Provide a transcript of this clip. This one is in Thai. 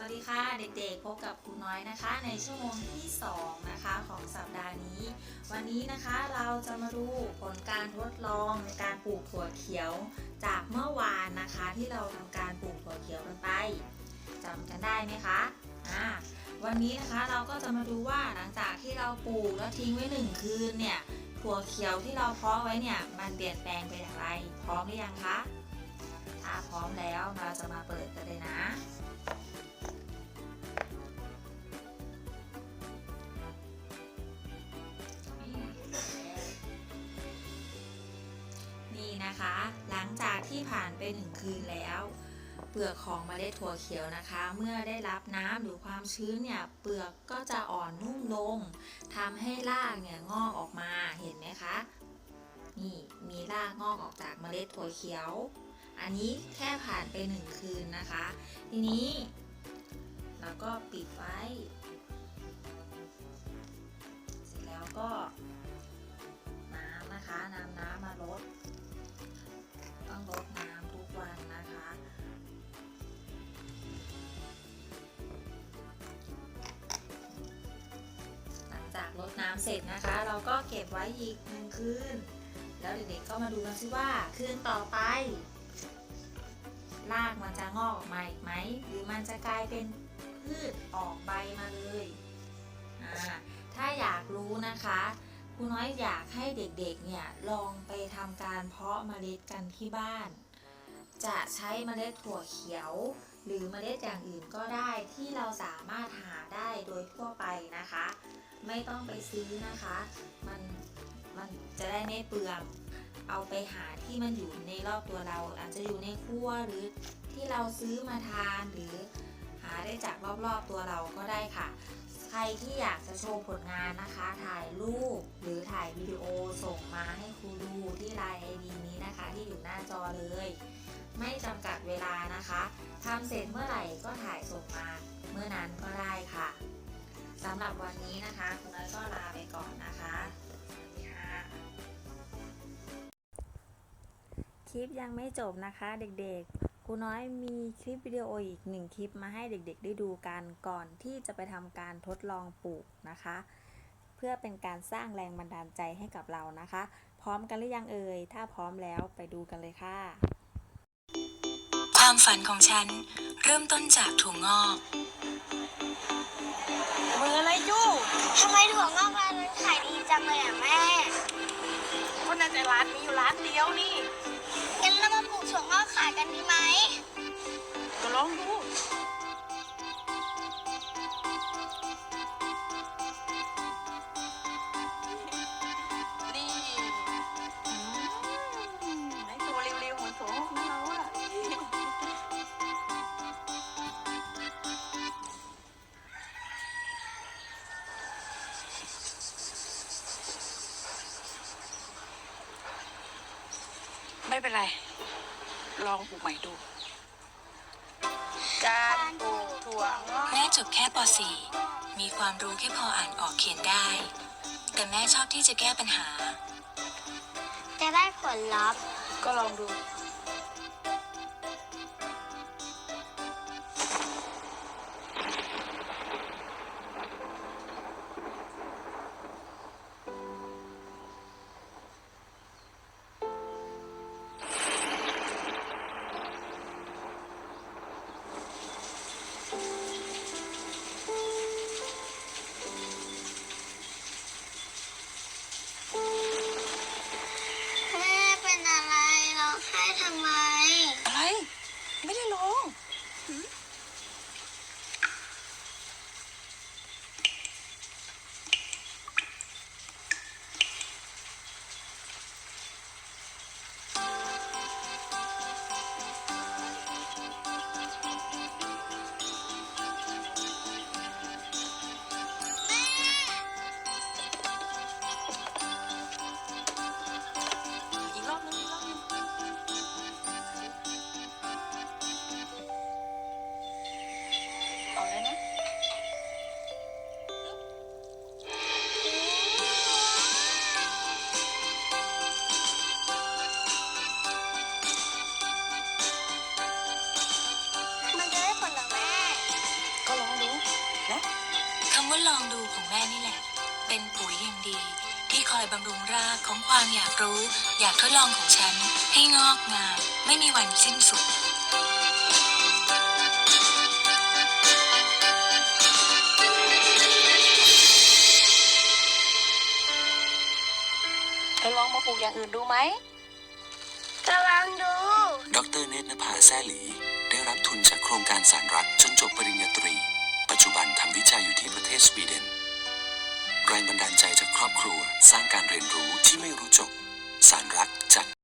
สวัสดีค่ะเด็กๆ พบกับครูน้อยนะคะ ในชั่วโมงที่ 2 นะคะของสัปดาห์นี้ วันนี้นะคะเราจะมาดูผลการทดลองในการปลูกถั่วเขียว จากเมื่อวานนะคะที่เราทำการปลูกถั่วเขียวกันไปจำกันได้ไหมคะอ่าวันนี้นะคะเราก็จะมาดูว่าหลังจากที่เราปลูกแล้วทิ้งไว้หนึ่งคืนเนี่ยถั่วเขียวที่เราเพาะไว้เนี่ยมันเปลี่ยนแปลงไปอย่างไร พร้อมหรือยังคะถ้าพร้อมแล้วเราจะมาเปิดกันเลยนะ นะคะ หลังจากที่ผ่านไปหนึ่งคืนแล้ว เปลือกของเมล็ดถั่วเขียวนะคะ เมื่อได้รับน้ำหรือความชื้นเนี่ยเปลือกก็จะอ่อนนุ่มลงทำให้รากเนี่ยงอกออกมาเห็นไหมคะนี่มีรากงอกออกจากเมล็ดถั่วเขียว อันนี้แค่ผ่านไปหนึ่งคืนนะคะ ทีนี้เราก็ปิดไว้ เสร็จแล้วก็น้ำนะคะนำน้ำมาลด จากลดน้ำเสร็จนะคะ เราก็เก็บไว้อีกหนึ่งคืน แล้วเด็กๆก็มาดูกันซิว่าคืนต่อไปรากมันจะงอกออกมาอีกไหม หรือมันจะกลายเป็นพืชออกใบมาเลยอ่าถ้าอยากรู้นะคะครูน้อยอยากให้เด็กๆเนี่ยลองไปทำการเพาะเมล็ดกันที่บ้าน จะใช้เมล็ดถั่วเขียว หรือเมล็ดอย่างอื่นก็ได้ที่เราสามารถหาได้โดยทั่วไปนะคะ ไม่ต้องไปซื้อนะคะ มันมันจะได้ไม่เปลือง เอาไปหาที่มันอยู่ในรอบตัวเรา อาจจะอยู่ในครัวหรือที่เราซื้อมาทานหรือหาได้จากรอบๆตัวเราก็ได้ค่ะ ใครที่อยากจะโชว์ผลงานนะคะ ถ่ายรูปหรือถ่ายวิดีโอส่งมาให้ครูดูที่ไลน์ไอดีนี้นะคะ ที่อยู่หน้าจอเลย ไม่จำกัดเวลานะคะทำเสร็จเมื่อไหร่ก็ถ่ายส่งมาเมื่อนั้นก็ได้ค่ะ สำหรับวันนี้นะคะคุณน้อยก็ลาไปก่อนนะคะสวัสดีค่ะคลิปยังไม่จบนะคะเด็กๆครูน้อยมีคลิปวิดีโออีกหนึ่งคลิปมาให้เด็กๆ ได้ดูกันก่อนที่จะไปทำการทดลองปลูกนะคะ เพื่อเป็นการสร้างแรงบันดาลใจให้กับเรานะคะ พร้อมกันหรือยังเอ่ยถ้าพร้อมแล้วไปดูกันเลยค่ะ ความฝันของฉันเริ่มต้นจากถั่วงอกมืออะไรจู้ ทำไมถั่วงอกร้านนั้นขายดีจังเลยอะแม่ก็น่าจะร้านมีอยู่ร้านเดียวนี่งั้นเรามาปลูกถั่วงอกขายกันดีไหม ไม่เป็นไร ลองปลูกใหม่ดู การปลูกถั่วงอกแม่จบแค่ป .4 มีความรู้แค่พออ่านออกเขียนได้ แต่แม่ชอบที่จะแก้ปัญหา จะได้ผลลัพธ์ก็ลองดู เป็นปุ๋ยอย่างดี ที่คอยบำรุงรากของความอยากรู้ อยากทดลองของฉัน ให้งอกงาม ไม่มีวันสิ้นสุดจะลองมาปลูกอย่างอื่นดูไหมจะลองดู ดรเนตรนภาแซ่หลี ได้รับทุนจากโครงการสารรักจนจบปริญญาตรีปัจ จุบันทำวิจัยอยู่ที่ประเทศสวีเดน แรงบันดาลใจจากครอบครัวสร้างการเรียนรู้ที่ไม่รู้จบ สารรักจาก